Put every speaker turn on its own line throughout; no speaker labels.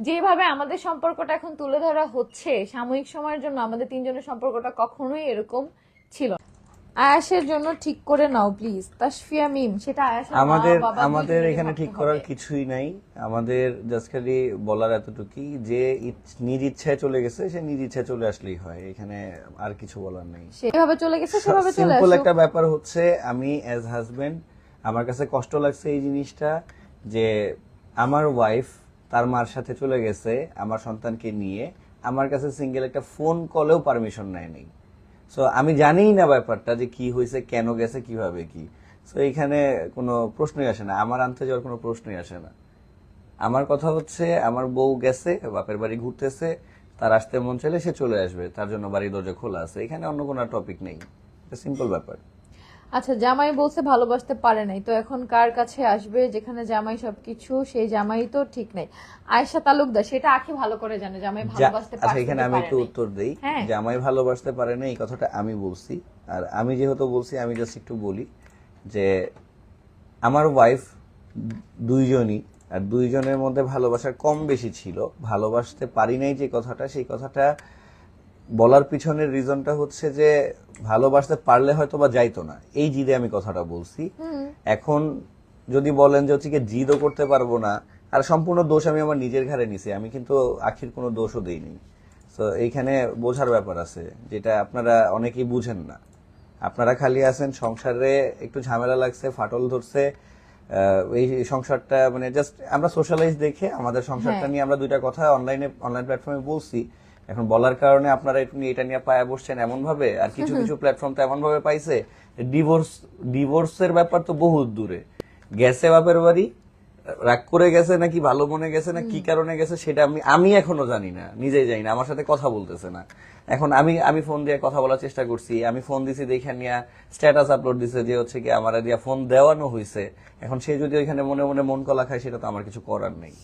যেভাবে আমাদের সম্পর্কটা এখন তুলে ধরা হচ্ছে সাময়িক সময়ের জন্য আমাদের তিনজনের সম্পর্কটা কখনোই এরকম ছিল। আয়াসের জন্য ঠিক করে নাও প্লিজ তাসফিয়া মিম সেটা
আমাদের আমাদের এখানে ঠিক করার কিছুই নাই। আমাদের জাস্ট খালি বলার এতটুকুই যে নিজ ইচ্ছায় চলে গেছে সে নিজ ইচ্ছায় চলে আসলেই হয়। এখানে আর কিছু বলার নেই।
সেভাবে চলে গেছে সেভাবে চলে
সিম্পল একটা ব্যাপার হচ্ছে আমি অ্যাজ হাজবেন্ড আমার কাছে কষ্ট লাগছে এই জিনিসটা যে আমার ওয়াইফ তার মার সাথে চলে গেছে, আমার সন্তানকে নিয়ে। আমার কাছে সিঙ্গেল একটা ফোন কলেও পারমিশন নেয় নেই সো আমি জানিই না ব্যাপারটা যে কি হয়েছে, কেন গেছে, কীভাবে কি। সো এখানে কোনো প্রশ্নই আসে না। আমার আনতে যাওয়ার কোনো প্রশ্নই আসে না। আমার কথা হচ্ছে, আমার বউ গেছে, বাপের বাড়ি ঘুরতেছে, তার আসতে মন চাইলে সে চলে আসবে। তার জন্য বাড়ির দরজা খোলা আছে। এখানে অন্য কোনো টপিক নেই। সিম্পল ব্যাপার।
আচ্ছা জামাই বলছে ভালোবাসতে পারে নাই। তো এখন কার কাছে আসবে? যেখানে জামাই সবকিছু সেই জামাই তো ঠিক নাই। আয়েশা তালুকদার সেটা আখি ভালো করে জানে জামাই ভালোবাসতে
আচ্ছা এখানে আমি
পারে
একটু। উত্তর দেই।
হ্যাঁ।
জামাই ভালোবাসতে পারে না এই কথাটা আমি বলছি। আর আমি যেহেতু বলছি আমি জাস্ট একটু বলি যে আমার ওয়াইফ দুইজনই আর দুইজনের মধ্যে ভালোবাসার কম বেশি ছিল। ভালোবাসতে পারি নাই যে কথাটা সেই কথাটা বলার পিছনের রিজনটা হচ্ছে যে ভালোবাসতে পারলে হয়তো বা যাইতো না। এই জিদে আমি কথাটা বলছি। এখন যদি বলেন যে হচ্ছে জিদও করতে পারব না আর সম্পূর্ণ দোষ আমি আমার নিজের ঘাড়ে নিছি আমি কিন্তু আখির কোনো দোষও দিইনি। তো এইখানে বোঝার ব্যাপার আছে যেটা আপনারা অনেকেই বুঝেন না। আপনারা খালি আছেন সংসারে একটু ঝামেলা লাগছে ফাটল ধরছে এই সংসারটা মানে জাস্ট আমরা সোশ্যালাইজ দেখে আমাদের সংসারটা
হ্যাঁ।
নিয়ে আমরা দুইটা কথা অনলাইনে অনলাইন প্ল্যাটফর্মে বলছি। এখন বলার কারণে আপনারা একটু এটা নিয়ে পায়া বসছেন এমন ভাবে আর কিছু কিছু প্ল্যাটফর্ম তো এমন ভাবে পাইছে ডিভোর্স ডিভোর্সের ব্যাপার তো বহুত দূরে। গেছে বাপের বাড়ি রাগ করে গেছে নাকি ভালো মনে গেছে না কি কারণে গেছে সেটা আমি আমি এখনও জানি না নিজেই জানি না আমার সাথে কথা বলতেছে না। এখন আমি আমি ফোন দিয়ে কথা বলার চেষ্টা করছি আমি ফোন দিছি দেখে নিয়ে স্ট্যাটাস আপলোড দিছে যে হচ্ছে কি আমার দিয়া ফোন দেওয়ানো হয়েছে এখন সে যদি ওইখানে মনে মনে মন কলা খায় সেটা তো আমার কিছু করার নেই।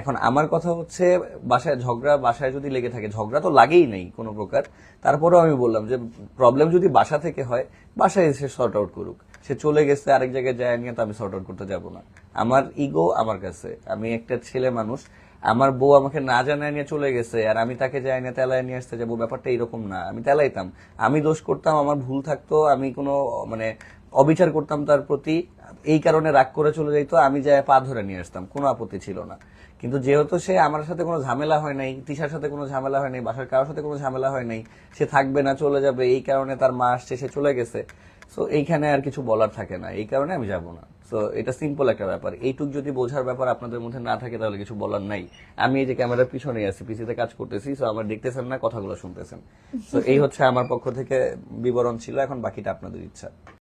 এখন আমার কথা হচ্ছে, বাসায় ঝগড়া বাসায় যদি লেগে থাকে, ঝগড়া তো লাগেই নেই কোনো প্রকার, তারপরেও আমি বললাম যে প্রবলেম যদি বাসা থেকে হয়, বাসায় এসে সর্ট আউট করুক। সে চলে গেছে, আরেক জায়গায় যায় নিয়ে তো আমি সর্ট আউট করতে যাব না। আমার ইগো আমার কাছে, আমি একটা ছেলে মানুষ, আমার বউ আমাকে না জানায় নিয়ে চলে গেছে, আর আমি তাকে যাই নিয়ে তেলায় নিয়ে আসতে যাব, ব্যাপারটা এরকম না, আমি তেলাইতাম। আমি দোষ করতাম, আমার ভুল থাকতো, আমি কোনো মানে অবিচার করতাম তার প্রতি, এই কারণে রাগ করে চলে যাইতো, আমি যাই পা ধরে নিয়ে আসতাম, কোনো আপত্তি ছিল না। কিন্তু যেহেতু সে আমার সাথে কোনো ঝামেলা হয় নাই, তিশার সাথে কোনো ঝামেলা হয় নাই, বাসার কারোর সাথে কোনো ঝামেলা হয় নাই, সে থাকবে না, চলে যাবে, এই কারণে তার মা আসছে, সে চলে গেছে। সো এইখানে আর কিছু বলার থাকে না, এই কারণে আমি যাব না। সো এটা সিম্পল একটা ব্যাপার। এইটুক যদি বোঝার ব্যাপার আপনাদের মধ্যে না থাকে, তাহলে কিছু বলার নাই। আমি এই যে ক্যামেরার পিছনে আছি পিছিতে কাজ করতেছি সো আমার দেখতেছেন না, কথাগুলো শুনতেছেন। তো এই হচ্ছে আমার পক্ষ থেকে বিবরণ ছিল, এখন বাকিটা আপনাদের ইচ্ছা।